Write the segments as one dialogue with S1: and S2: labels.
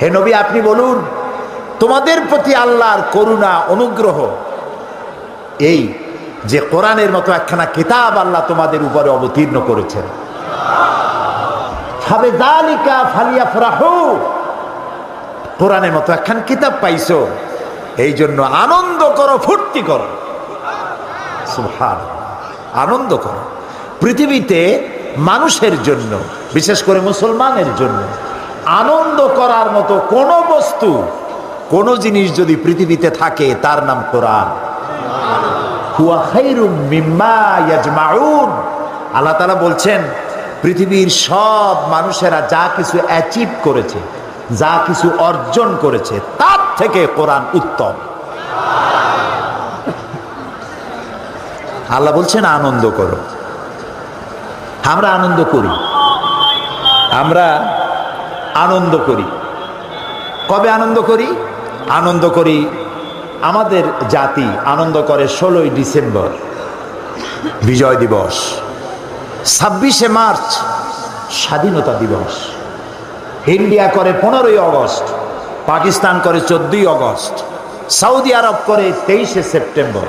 S1: হে নবী, আপনি বলুন, তোমাদের প্রতি আল্লাহর করুণা, অনুগ্রহ, এই যে কোরআনের মতো একখানা কিতাব আল্লাহ তোমাদের উপরে অবতীর্ণ করেছেন। কোরআনের মতো একখান কিতাব পাইছো, এই জন্য আনন্দ করো, ফুর্তি করো। আনন্দ করো। পৃথিবীতে মানুষের জন্য, বিশেষ করে মুসলমানের জন্য আনন্দ করার মতো কোনো বস্তু, কোন জিনিস যদি পৃথিবীতে থাকে, তার নাম কোরআন। আল্লাহ তাআলা বলছেন, পৃথিবীর সব মানুষেরা যা কিছু অ্যাচিভ করেছে, যা কিছু অর্জন করেছে, তার থেকে কোরআন উত্তম। আল্লাহ বলছেন, আনন্দ করো। আমরা আনন্দ করি। আমরা আনন্দ করি। কবে আনন্দ করি? আনন্দ করি আমাদের জাতি আনন্দ করে ষোলোই ডিসেম্বর, বিজয় দিবস। ছাব্বিশে মার্চ, স্বাধীনতা দিবস। ইন্ডিয়া করে পনেরোই অগস্ট, পাকিস্তান করে চোদ্দই অগস্ট, সৌদি আরব করে তেইশে সেপ্টেম্বর।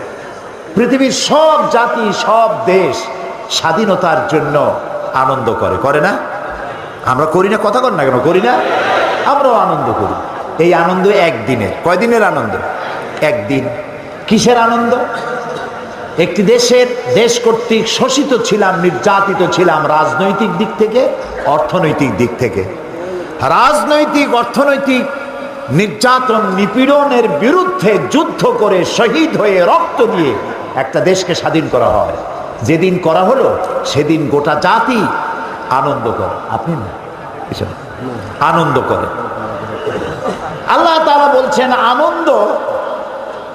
S1: পৃথিবীর সব জাতি, সব দেশ স্বাধীনতার জন্য আনন্দ করে করে না? আমরা করি না, কথা কর না কেন? করি না? আমরাও আনন্দ করি। এই আনন্দ একদিনের। কয়দিনের আনন্দ? একদিন। কিসের আনন্দ? একটি দেশের, দেশ কর্তৃক শোষিত ছিলাম, নির্যাতিত ছিলাম রাজনৈতিক দিক থেকে, অর্থনৈতিক দিক থেকে। রাজনৈতিক, অর্থনৈতিক নির্যাতন, নিপীড়নের বিরুদ্ধে যুদ্ধ করে শহীদ হয়ে রক্ত দিয়ে একটা দেশকে স্বাধীন করা হয়। যেদিন করা হলো, সেদিন গোটা জাতি আনন্দ করে। আপনি না? আনন্দ করে। আল্লাহ তারা বলছেন, আনন্দ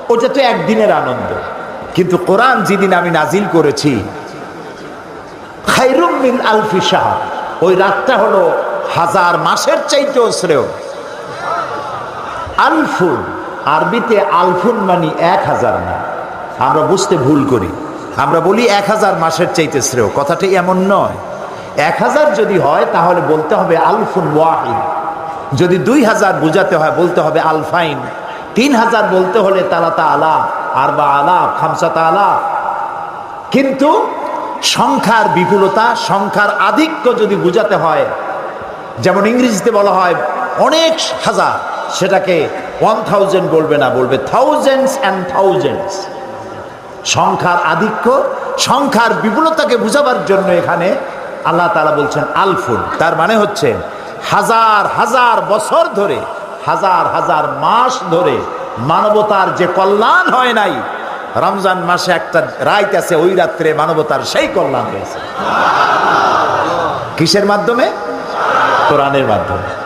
S1: ওটা তো একদিনের আনন্দ। কিন্তু কোরআন যেদিন আমি নাজিল করেছি খাইরুম মিন আলফি শাহ ওই রাতটা হলো হাজার মাসের চাইতেও শ্রেয়। আলফুন, আরবিতে আলফুন মানে এক হাজার না। আমরা বুঝতে ভুল করি। আমরা বলি এক হাজার মাসের চাইতে শ্রেয়। কথাটি এমন নয়। এক হাজার যদি হয়, তাহলে বলতে হবে আলফুন ওয়াহিদ। যদি দুই হাজার বুঝাতে হয়, বলতে হবে আলফাইন। তিন হাজার বলতে হলে তালাতা আলা আর বা আলা, খামসাতা আলা। কিন্তু সংখ্যার বিপুলতা, সংখ্যার আধিক্য যদি বুঝাতে হয়, যেমন ইংরেজিতে বলা হয়, অনেক হাজার, সেটাকে ওয়ান থাউজেন্ড বলবে না, বলবে থাউজেন্ডস অ্যান্ড থাউজেন্ডস সংখ্যার আধিক্য, সংখ্যার বিপুলতাকে বুঝাবার জন্য এখানে আল্লাহ তালা বলছেন আলফুন তার মানে হচ্ছে, হাজার হাজার বছর ধরে, হাজার হাজার মাস ধরে মানবতার যে কল্যাণ হয় নাই, রমজান মাসে একটা রাইত আছে, ওই রাত্রে মানবতার সেই কল্যাণ হয়েছে। কিসের মাধ্যমে? কোরআনের মাধ্যমে।